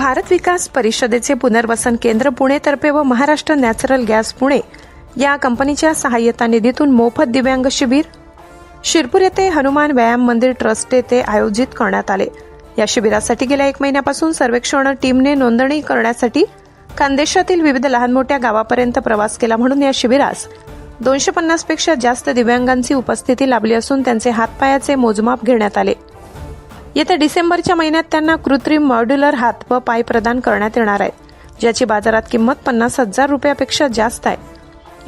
भारत विकास परिषदेचे पुनर्वसन केंद्र पुणेतर्फे व महाराष्ट्र नॅचरल गॅस पुणे या कंपनीच्या सहाय्यता निधीतून मोफत दिव्यांग शिबिर. शिरपूर येथे हनुमान व्यायाम मंदिर ट्रस्ट येथे आयोजित करण्यात आले. या शिबिरासाठी गेल्या एक महिन्यापासून सर्वेक्षण टीमने नोंदणी करण्यासाठी खानदेशातील विविध लहान मोठ्या गावापर्यंत प्रवास केला म्हणून या शिबिरास दोनशे पन्नासपेक्षा जास्त दिव्यांगांची उपस्थिती लाभली असून त्यांचे हातपायाचे मोजमाप घेण्यात आले. येत्या डिसेंबरच्या महिन्यात त्यांना कृत्रिम मॉड्युलर हात व पाय प्रदान करण्यात येणार आहे ज्याची बाजारात किंमत पन्नास हजार रुपयापेक्षा जास्त आहे.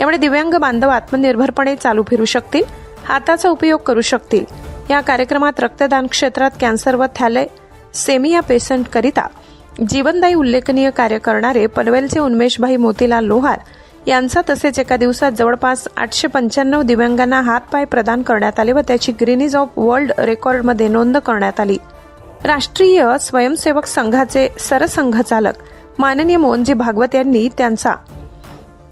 यामुळे दिव्यांग बांधव आत्मनिर्भरपणे चालू फिरू शकतील हाताचा उपयोग करू शकतील. या कार्यक्रमात रक्तदान क्षेत्रात कॅन्सर व थॅले सेमिया पेशंट करिता जीवनदायी उल्लेखनीय कार्य करणारे पनवेलचे उन्मेशभाई मोतीलाल लोहार यांचा तसेच एका दिवसात जवळपास आठशे पंच्याण्णव दिव्यांगांना हातपाय प्रदान करण्यात आले व त्याची ग्रीनीज ऑफ वर्ल्ड रेकॉर्डमध्ये नोंद करण्यात आली. राष्ट्रीय स्वयंसेवक संघाचे सरसंघचालक माननीय मोहनजी भागवत यांनी त्यांचा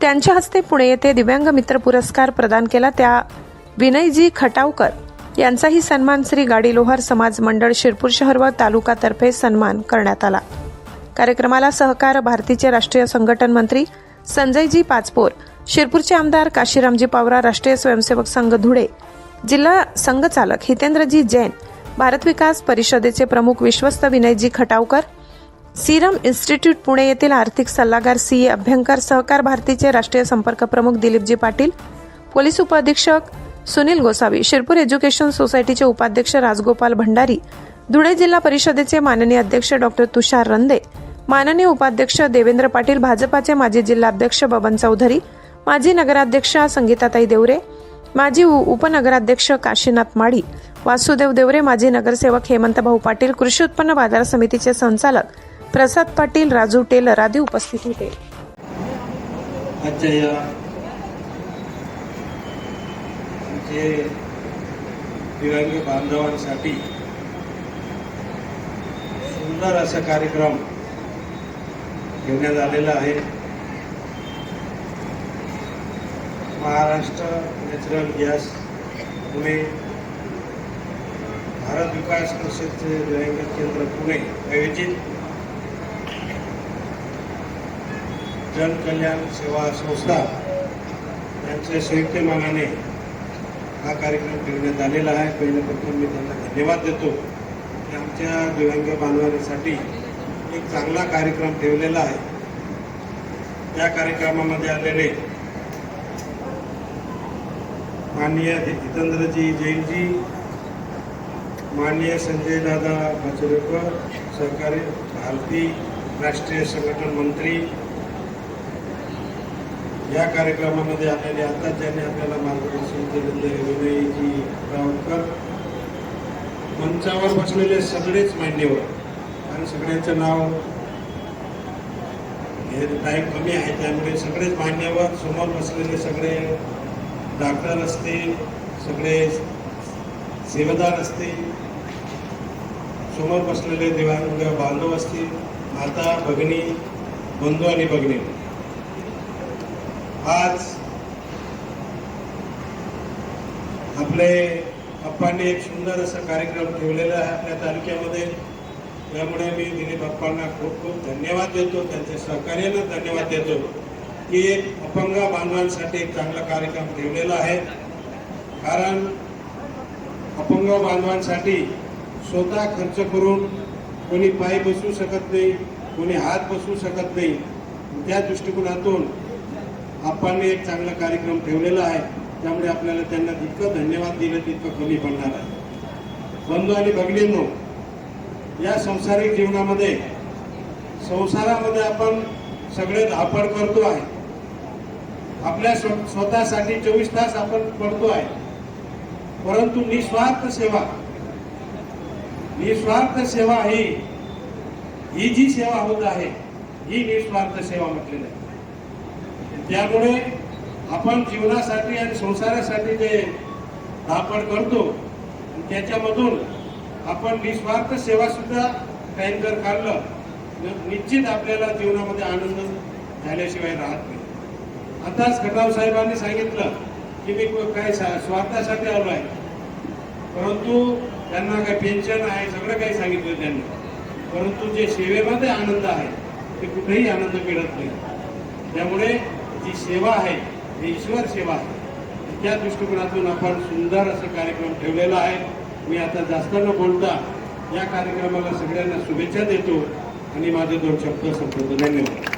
त्यांच्या हस्ते पुणे येथे दिव्यांग मित्र पुरस्कार प्रदान केला. त्या विनयजी खटावकर यांचाही सन्मान श्री गाडी लोहार समाज मंडळ शिरपूर शहर व तालुकातर्फे सन्मान करण्यात आला. कार्यक्रमाला सहकार भारतीचे राष्ट्रीय संघटन मंत्री संजयजी पाचपोर शिरपूरचे आमदार काशीरामजी पावरा राष्ट्रीय स्वयंसेवक संघ धुळे जिल्हा संघचालक हितेंद्रजी जैन भारत विकास परिषदेचे प्रमुख विश्वस्त विनयजी खटावकर सीरम इन्स्टिट्यूट पुणे येथील आर्थिक सल्लागार सी. ए. अभ्यंकर सहकार भारतीचे राष्ट्रीय संपर्क प्रमुख दिलीपजी पाटील पोलीस उपअधीक्षक सुनील गोसावी शिरपूर एज्युकेशन सोसायटीचे उपाध्यक्ष राजगोपाल भंडारी धुळे जिल्हा परिषदेचे माननीय अध्यक्ष डॉक्टर तुषार रंदे माननीय उपाध्यक्ष देवेंद्र पाटील भाजपाचे माजी जिल्हाध्यक्ष बबन चौधरी माजी नगराध्यक्ष संगीताताई देवरे माजी उ- उपनगराध्यक्ष काशीनाथ माळी वासुदेव देवरे माजी नगरसेवक हेमंत भाऊ पाटील कृषी उत्पन्न बाजार समितीचे संचालक प्रसाद पाटील राजू टेलर आदी उपस्थित होते. आजच्या या दिव्यांग बांधवांसाठी सुंदर असा कार्यक्रम घेण्यात आलेला आहे. महाराष्ट्र नॅचरल गॅस पुणे भारत विकास परिषदचे दिव्यांग केंद्र पुणे आयोजित जनकल्याण सेवा संस्था यांच्या संयुक्त मानाने हा कार्यक्रम ठेवण्यात आलेला आहे. पहिल्याप्रथम मी त्यांना धन्यवाद देतो. की आमच्या दिव्यांग बांधवांसाठी एक चांगला कार्यक्रम ठेवलेला आहे. त्या कार्यक्रमामध्ये आलेले माननीय जितेंद्रजी जैनजी माननीय संजय दादा बचरेकर सहकारी भारती राष्ट्रीय संघटन मंत्री. या कार्यक्रमामध्ये आलेले आता ज्यांनी आपल्याला मार्गदर्शन केलेले विनयजी रावकर मंचावर बसलेले सगळेच मान्यवर. कारण सगळ्यांचं नाव हे टाईम कमी आहे. त्यामुळे सगळेच मान्यवर समोर बसलेले सगळे डॉक्टर असतील सगळे सेवादार असतील समोर बसलेले दिव्यांग बांधव असतील माता भगिनी बंधू आणि भगिनी. आज आपले अप्पांनी एक सुंदर असा कार्यक्रम ठेवलेला आहे आपल्या तालुक्यामध्ये. त्यामुळे मी दिलीप बाप्पांना खूप खूप धन्यवाद देतो त्यांच्या सहकार्यानं धन्यवाद देतो की एक अपंग बांधवांसाठी एक चांगला कार्यक्रम ठेवलेला आहे. कारण अपंग बांधवांसाठी स्वतः खर्च करून कोणी पाय बसू शकत नाही कोणी हात बसू शकत नाही. त्या दृष्टिकोनातून आपण एक चांगला कार्यक्रम ठेवलेला आहे. त्यामुळे आपल्याला त्यांना जितकं धन्यवाद दिलं तितकं कमी पडणार आहे. बंधू आणि भगिनींनो या संसारिक जीवनामध्ये संसारामध्ये आपण सगळे धापड करतो आहे. आपल्या स्व- स्वतःसाठी चोवीस तास आपण पडतो आहे. परंतु निस्वार्थ सेवा निस्वार्थ सेवा ही ही जी सेवा होत आहे ही निस्वार्थ सेवा म्हटलेली आहे. त्यामुळे आपण जीवनासाठी आणि संसारासाठी जे धापड करतो त्याच्यामधून आपण निस्वार्थ सेवा सुद्धा काही जर काढलं. तर निश्चित आपल्याला जीवनामध्ये आनंद झाल्याशिवाय राहत नाही. आताच खटाव साहेबांनी सांगितलं की मी काय सा- स्वार्थासाठी आलो आहे. परंतु त्यांना काय पेन्शन आहे सगळं काही सांगितलं त्यांनी. परंतु जे सेवेमध्ये आनंद आहे ते कुठेही आनंद मिळत नाही. त्यामुळे जी सेवा आहे ही ईश्वर सेवा आहे. त्या दृष्टिकोनातून आपण सुंदर असं कार्यक्रम ठेवलेला आहे. मी आता जास्त न बोलता या कार्यक्रमाला सगळ्यांना शुभेच्छा देतो आणि माझे दोन शब्द संपवतो. धन्यवाद.